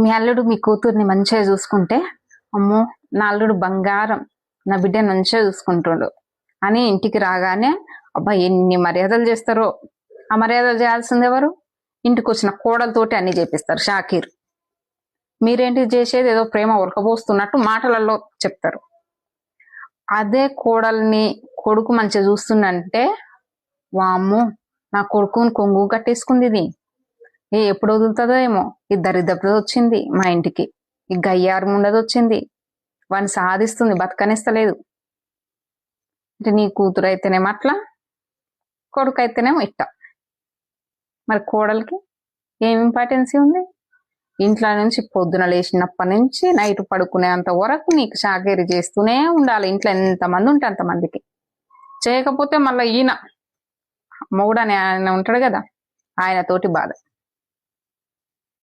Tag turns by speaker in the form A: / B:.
A: మీ అల్లుడు మీ కూతుర్ని మంచిగా చూసుకుంటే అమ్మో నా అల్లుడు బంగారం నా బిడ్డని మంచిగా చూసుకుంటుండు. అని ఇంటికి రాగానే అబ్బా ఎన్ని మర్యాదలు చేస్తారో. ఆ మర్యాదలు చేయాల్సింది ఎవరు? ఇంటికి వచ్చిన కోడలతోటి అన్ని చేపిస్తారు షాకీర్. మీరేంటి చేసేది? ఏదో ప్రేమ ఉరకబోస్తున్నట్టు మాటలలో చెప్తారు. అదే కోడల్ని కొడుకు మంచిగా చూస్తుందంటే వామ్మో నా కొడుకుని కొంగు కట్టేసుకుంది ఇది. ఏ ఎప్పుడు వదులుతుందో ఏమో. ఇద్దరి ఇద్దరు వచ్చింది మా ఇంటికి. ఈ గయ్యారు ముండది వచ్చింది. వాడిని సాధిస్తుంది బతకనిస్తలేదు. అంటే నీ కూతురు అయితేనేమో అట్లా కొడుకు అయితేనేమో ఇట్ట. మరి కోడలికి ఏం ఇంపార్టెన్సీ ఉంది? ఇంట్లో నుంచి పొద్దున లేచినప్పటి నుంచి నైట్ పడుకునేంత వరకు నీకు షాకేరి చేస్తూనే ఉండాలి. ఇంట్లో ఎంతమంది ఉంటే అంతమందికి. చేయకపోతే మళ్ళీ ఈయన మొగుడు అని ఆయన ఉంటాడు కదా ఆయన తోటి బాధ.